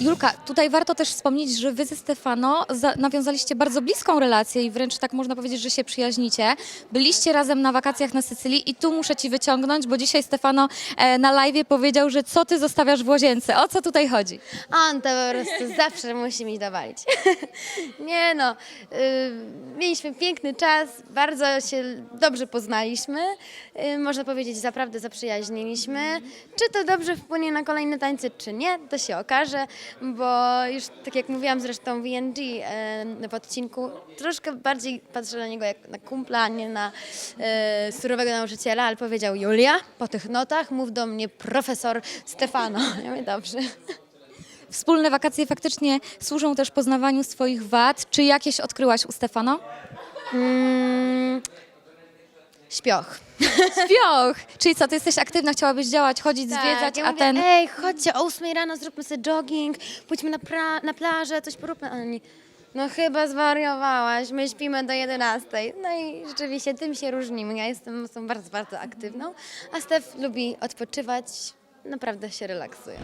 Julka, tutaj warto też wspomnieć, że wy ze Stefano za- nawiązaliście bardzo bliską relację i wręcz tak można powiedzieć, że się przyjaźnicie. Byliście razem na wakacjach na Sycylii i tu muszę ci wyciągnąć, bo dzisiaj Stefano e, na live powiedział, że co ty zostawiasz w łazience. O co tutaj chodzi? On to po prostu zawsze musi mi dowalić. Nie no, y, mieliśmy piękny czas, bardzo się dobrze poznaliśmy. Y, można powiedzieć, naprawdę zaprzyjaźniliśmy. Czy to dobrze wpłynie na kolejne tańce, czy nie, to się okaże, bo już tak jak mówiłam zresztą w ENG y, w odcinku, troszkę bardziej patrzę na niego jak na kumpla, a nie na y, surowego nauczyciela, ale powiedział Julia, po tych notach mów do mnie profesor Stefano. Ja mówię, dobrze. Wspólne wakacje faktycznie służą też poznawaniu swoich wad. Czy jakieś odkryłaś u Stefano? Mm, śpioch. Śpioch! Czyli co, ty jesteś aktywna, chciałabyś działać, chodzić, zwiedzać, Tak, ja a mówię, ten... Ej, chodźcie o 8 rano, zróbmy sobie jogging, pójdźmy na, pra- na plażę, coś poróbmy. A oni, no chyba zwariowałaś, my śpimy do 11. No i rzeczywiście tym się różnimy. Ja jestem osobą bardzo, bardzo aktywną, a Stef lubi odpoczywać, naprawdę się relaksuje.